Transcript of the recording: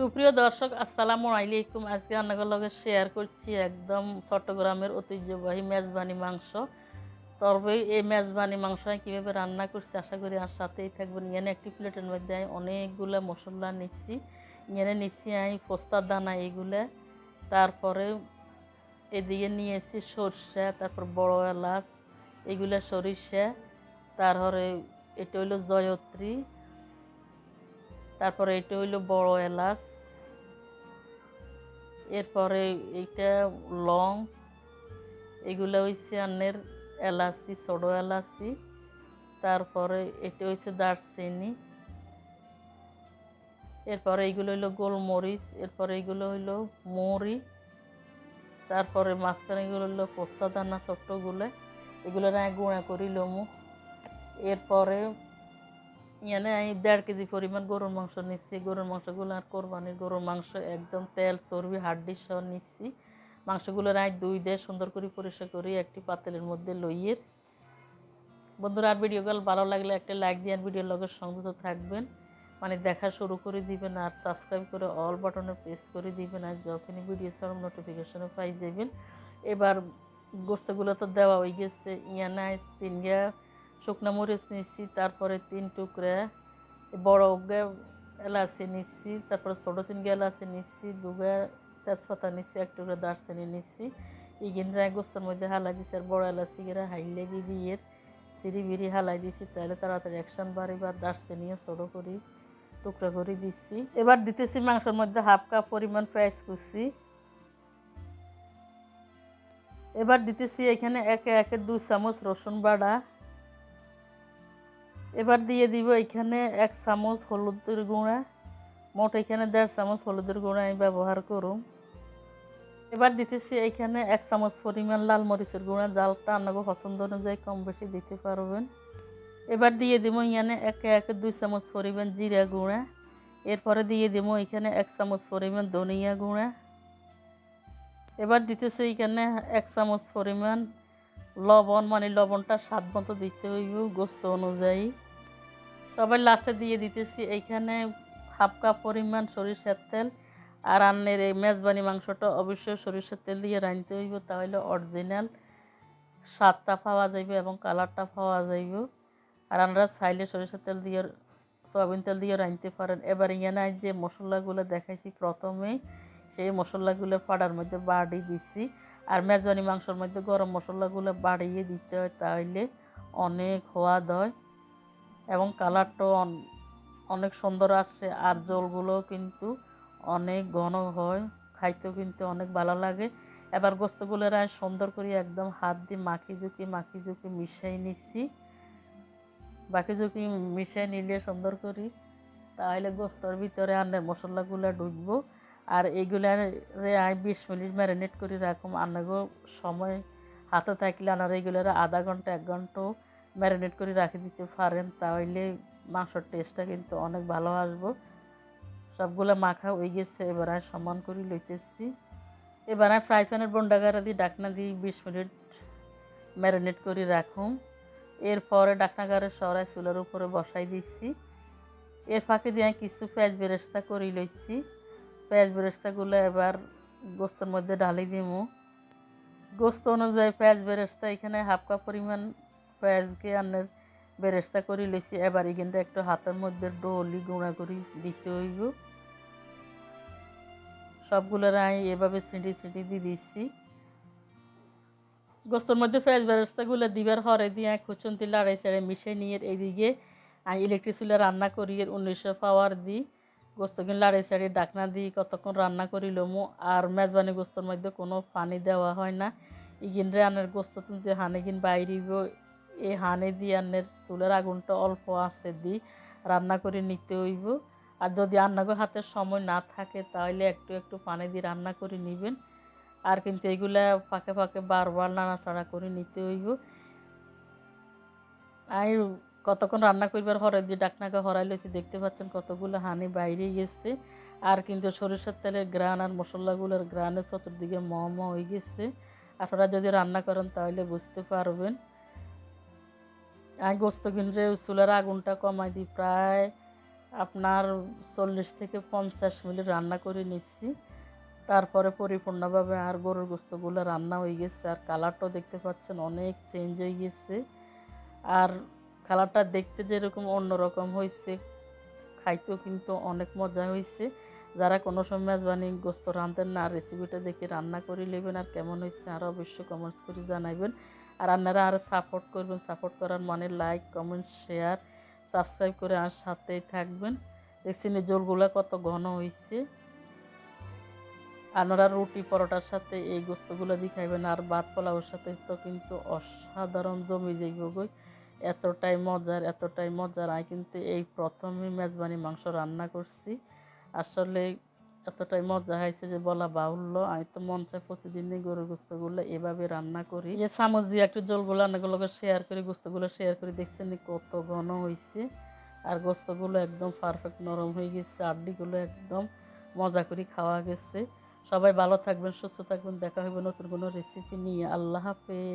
সুপ্রিয় দর্শক, আসসালামু আলাইকুম। আজকে আপনাদের লগে শেয়ার করছি একদম চট্টগ্রামের ঐতিহ্যবাহী মেজবানি মাংস। তবে এই মেজবানি মাংস আমি কীভাবে রান্না করছি আশা করি আর সাথেই থাকবেন। এখানে একটি প্লেটের মধ্যে আমি অনেকগুলো মশলা নিচ্ছি এখানে নিচ্ছি আমি পোস্তার দানা এইগুলো তারপরে এদিকে নিয়ে এসেছি সর্ষে, তারপর বড় এলাচ, এগুলো সরিষা। তারপরে এটা হইল জয়ত্রী। তারপরে এটা হইল বড় এলাচ। এরপরে এইটা লং, এগুলো হইছে আন্নের এলাচি, ছোটো এলাচি। তারপরে এটা হইছে দারচিনি। এরপরে এইগুলো হইল গোলমরিচ, এরপরে এইগুলো হইল মৌরি তারপরে মাঝখানে এগুলো হইল পোস্তা দানা ছোট্টগুলো এগুলো না গুঁড়া করি লমু। এরপরে ইয়ানে আমি দেড় কেজি পরিমাণ গরুর মাংস নিচ্ছি। গরুর মাংসগুলো আর কোরবানির গরুর মাংস একদম তেল, চর্বি হাড্ডি সহ নিচ্ছি। মাংসগুলোর আমি দুই দিয়ে সুন্দর করে পরিষ্কার করি, একটি পাতেলের মধ্যে লইয়ের বন্ধুরা, আর ভিডিও ভিডিওগুলো ভালো লাগলে একটা লাইক দিয়ে আর ভিডিওর লগে সংযুক্ত থাকবেন। মানে দেখা শুরু করে দিবেন আর সাবস্ক্রাইব করে অল বাটনে প্রেস করে দিবেন আর যখনই ভিডিও সব নোটিফিকেশনও পাই যাবেন। এবার গোস্তগুলো তো দেওয়া হয়ে গেছে। ইয়ানা তিন গা শুকনো মরিচ নিচ্ছি তারপরে তিন টুকরা বড় গা এলাচি নিচ্ছি তারপরে ছোটো তিন গা এলাচি নিচ্ছি দুগা তেজপাতা নিচ্ছি এক টুকরা দারচিনি নিচ্ছি এই গিন্দ্রা গোস্তের মধ্যে হালাই দিচ্ছি আর বড় এলাচি গেরা হাইলে দিয়ে সিঁড়ি বিড়ি হালাই দিচ্ছি তাহলে তাড়াতাড়ি অ্যাকশন বাড়ি বা দারচিনিও ছোটো করি, টুকরা করে দিচ্ছি এবার দিতেছি মাংসের মধ্যে হাফ কাপ পরিমাণ পেঁয়াজ কুচি। এবার দিতেছি এখানে একে একে দু চামচ রসুন বাড়া এবার দিয়ে দিব এখানে এক চামচ হলুদের গুঁড়া, মোট এখানে দেড় চামচ হলুদের গুঁড়া আমি ব্যবহার করুম। এবার দিতেছি এখানে এক চামচ পরিমাণ লাল মরিচের গুঁড়া, জালটা আপনাকে পছন্দ অনুযায়ী কম বেশি দিতে পারবেন। এবার দিয়ে দিব এখানে একে একে দুই চামচ পরিমাণ জিরা গুঁড়া, এরপরে দিয়ে দিব এখানে এক চামচ পরিমাণ ধনিয়া গুঁড়া। এবার দিতেছে এখানে এক চামচ পরিমাণ লবণ মানে লবণটা স্বাদ মতো দিতে হইব গোস্ত অনুযায়ী। সবাই লাস্টে দিয়ে দিতেছি। এইখানে হাফ কাপ পরিমাণ সরিষার তেল আর রান্নের এই মেজবানি মাংসটা অবশ্যই সরিষার তেল দিয়ে রাঁধতে হইব, তাহলে অরিজিনাল স্বাদটা পাওয়া যাইবে এবং কালারটা পাওয়া যাইব। আর আমরা চাইলে সরিষার তেল দিয়ে, সয়াবিন তেল দিয়ে রাঁধতে পারেন। এবার এখানে যে মশলাগুলো দেখাইছি প্রথমে, সেই মশলাগুলো পাড়ার মধ্যে বাড়ি দিছি। আর মেজবানি মাংসর মধ্যে গরম মশলাগুলো বাড়িয়ে দিতে হয় তাহলে অনেক সোয়াদ হয় এবং কালারটাও অনেক সুন্দর আসছে আর জলগুলোও কিন্তু অনেক ঘন হয়। খাইতেও কিন্তু অনেক ভালো লাগে। এবার গোস্তগুলো আমি সুন্দর করে একদম হাত দিয়ে মাখি ঝুঁকি মাখি ঝুঁকি মিশাই নিচ্ছি। বাকি ঝুঁকি মিশাই নিলে সুন্দর করি। তাহলে গোস্তর ভিতরে আন্নের মশলাগুলো ঢুকবো। আর এইগুলো আমি বিশ মিনিট ম্যারিনেট করে রাখুম। আনাগো সময় হাতে থাকলে আনার এইগুলো আধা ঘণ্টা, এক ঘন্টাও ম্যারিনেট করে রাখে দিতে পারেন। তাহলে মাংসর টেস্টটা কিন্তু অনেক ভালো আসব। সবগুলো মাখা হয়ে গেছে, এবার আমি সমান করে লইতেছি। এবার আমি ফ্রাই প্যানের বন্ডাগারা দিয়ে ডাকনা দিয়ে বিশ মিনিট ম্যারিনেট করে রাখুম। এরপরে ডাকনাগারে সরাই চুলার উপরে বসাই দিচ্ছি এর ফাঁকে দিয়ে আমি কিছু পেঁয়াজ বেরেস্তা করে লইছি। পেঁয়াজ বেরেস্তাগুলো এবার গোস্তের মধ্যে ঢালি দিব গোস্ত অনুযায়ী পেঁয়াজ বেরেস্তা এখানে হাফ কাপ পরিমাণ পেঁয়াজকে আনের বেরেস্তা করে লইছি। এবার এখানটা একটু হাতের মধ্যে ডলি গুঁড়া করে দিতে হইব। সবগুলোর আমি এভাবে সিঁটি সিঁটি দিয়ে দিচ্ছি। গোস্তর মধ্যে পেঁয়াজ বেরেস্তাগুলো দিবার হরে দিয়ে খুচন্তি লাড়াই চাড়াই মিশে নিয়ে এইদিকে আমি ইলেকট্রিক চুলে রান্না করি, এর উনিশশো পাওয়ার দিই। গোস্তগুলো লাড়াই চাড়িয়ে ডাকনা দিয়ে কতক্ষণ রান্না করি লমু আর মেজবানি গোস্তর মধ্যে কোনো পানি দেওয়া হয় না। ইগিন রান্নার গোস্ত যে হানিগিন বাইরিব এই হানে দিয়ে আন্নের চুলের আগুনটা অল্প আছে দি রান্না করে নিতে হইব। আর যদি রান্নাগো হাতের সময় না থাকে তাহলে একটু একটু পানি দিয়ে রান্না করে নেবেন। আর কিন্তু এগুলা ফাঁকে ফাঁকে বারবার নাড়াচাড়া করে নিতে হইব। আর কতক্ষণ রান্না করবার হরাই দিয়ে ডাকনাকে হরাই লইছি, দেখতে পাচ্ছেন কতগুলো হানি বাইরে গেছে। আর কিন্তু সরিষার তেলের গ্রান আর মশলাগুলোর গ্রানের চতুর্দিকে ম ম হয়ে গেছে। আপনারা যদি রান্না করেন তাহলে বুঝতে পারবেন। আমি গোস্ত কিনলে চুলার আগুনটা কমাই দিই। প্রায় আপনার চল্লিশ থেকে পঞ্চাশ মিনিট রান্না করে নিচ্ছি। তারপরে পরিপূর্ণভাবে আর গরুর গোস্তগুলো রান্না হয়ে গেছে। আর কালারটাও দেখতে পাচ্ছেন অনেক চেঞ্জ হয়ে গেছে। আর কালারটা দেখতে যেরকম অন্যরকম হয়েছে খাইতেও কিন্তু অনেক মজা হয়েছে যারা কোনো সময় মেজবানি গোস্ত রাঁধেন না রেসিপিটা দেখে রান্না করে নেবেন আর কেমন হয়েছে আর অবশ্যই কমেন্টস করে জানাবেন আর আপনারা আরও সাপোর্ট করবেন সাপোর্ট করার মানে লাইক কমেন্ট শেয়ার সাবস্ক্রাইব করে আর সাথেই থাকবেন। দেখছেন জলগুলো কত ঘন হয়েছে আপনারা রুটি পরোটার সাথে এই গোস্তগুলো দিয়ে খাইবেন আর ভাত পোলাওর সাথে তো কিন্তু অসাধারণ জমি যাইব গই এতটাই মজার এতটাই মজার। আমি কিন্তু এই প্রথমে মেজবানি মাংস রান্না করছি। আসলে এতটাই মজা হয়েছে যে বলা বাহুল্য। আমি তো মন চাই প্রতিদিনই গরুর গোস্তগুলো এভাবে রান্না করি। যে দিয়ে একটু জলগুলো রান্নাগুলোকে শেয়ার করি গোস্তগুলো শেয়ার করে, দেখছেন কত ঘন হয়েছে আর গোস্তগুলো একদম পারফেক্ট নরম হয়ে গেছে, আড্ডিগুলো একদম মজা করে খাওয়া গেছে। সবাই ভালো থাকবেন, সুস্থ থাকবেন, দেখা হবে নতুন কোনো রেসিপি নিয়ে। আল্লাহ হাফেজ।